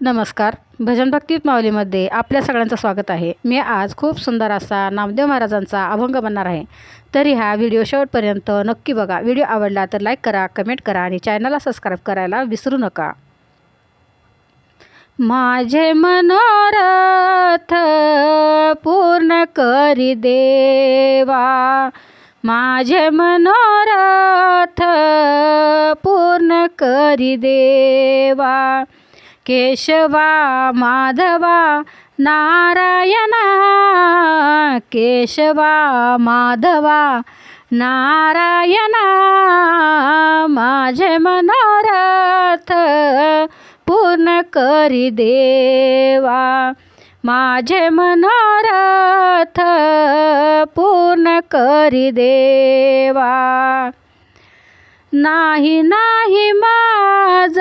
नमस्कार. भजन भक्ती माऊलीमध्ये आपल्या सगळ्यांचं स्वागत आहे. मी आज खूप सुंदर असा नामदेव महाराजांचा अभंग बनणार आहे. तरी हा व्हिडिओ शेवटपर्यंत नक्की बघा. व्हिडिओ आवडला तर लाईक करा कमेंट करा आणि चॅनलला सबस्क्राईब करायला विसरू नका. माझे मनोरथ पूर्ण करी देवा. माझे मनोरथ पूर्ण करी देवा. केशवा माधवा नारायणा केशवा माधवा नारायणा माझे मनोरथ पूर्ण करी देवा. माझे मनोरथ पूर्ण करी देवा. नाही नाही माझ.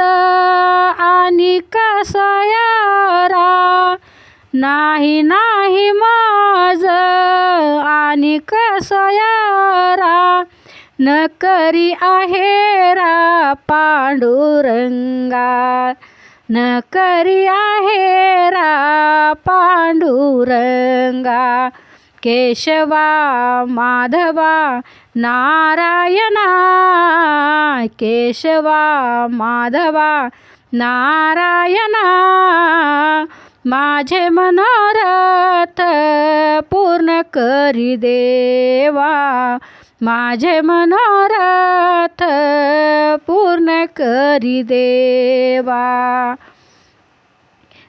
आणि कसयारा नाही नाही माझ. आणि कसयारा न करी आहेरा पांडुरंगा. न करी आहेरा पांडुरंगा. केशवा माधवा नारायणा केशवा माधवा नारायणा माझे मनोरथ पूर्ण करी देवा. माझे मनोरथ पूर्ण करी देवा.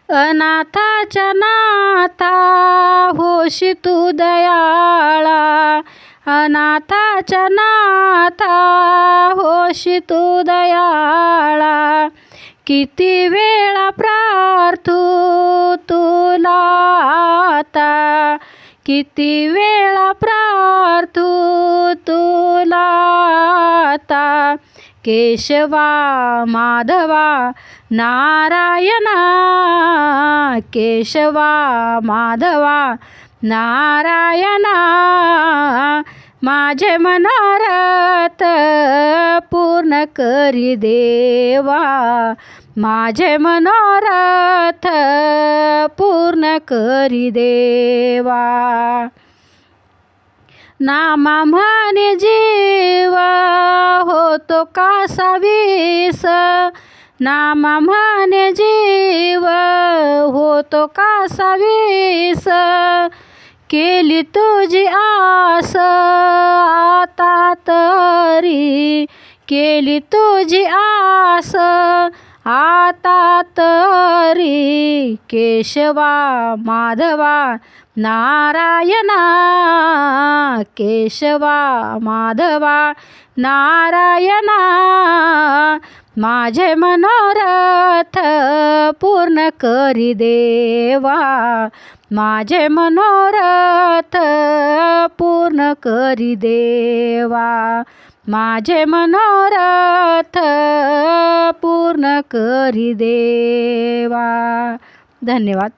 अनाथाच्या नाथा होशी तू दयाळा. अनाथाच्या नाथा होशी तू दयाळा. किती वेळा प्रार्थू तुला आता. किती वेळा प्रार्थू तुला केशवा माधवा नारायणा केशवा माधवा नारायणा माझे मनारत पूर्ण करी देवा. माझे मनोरथ पूर्ण करी देवा. नामा म्हणे जीव होतो कासा विस नामा म्हणे जीव होतो कासा विस केली तुझी आस आता तरी केली तुझी आस आता तरी केशवा माधवा नारायणा केशवा माधवा नारायणा माझे मनोरथ पूर्ण करी देवा माझे मनोरथ पूर्ण करी देवा माझे मनोरथ करी देवा. धन्यवाद.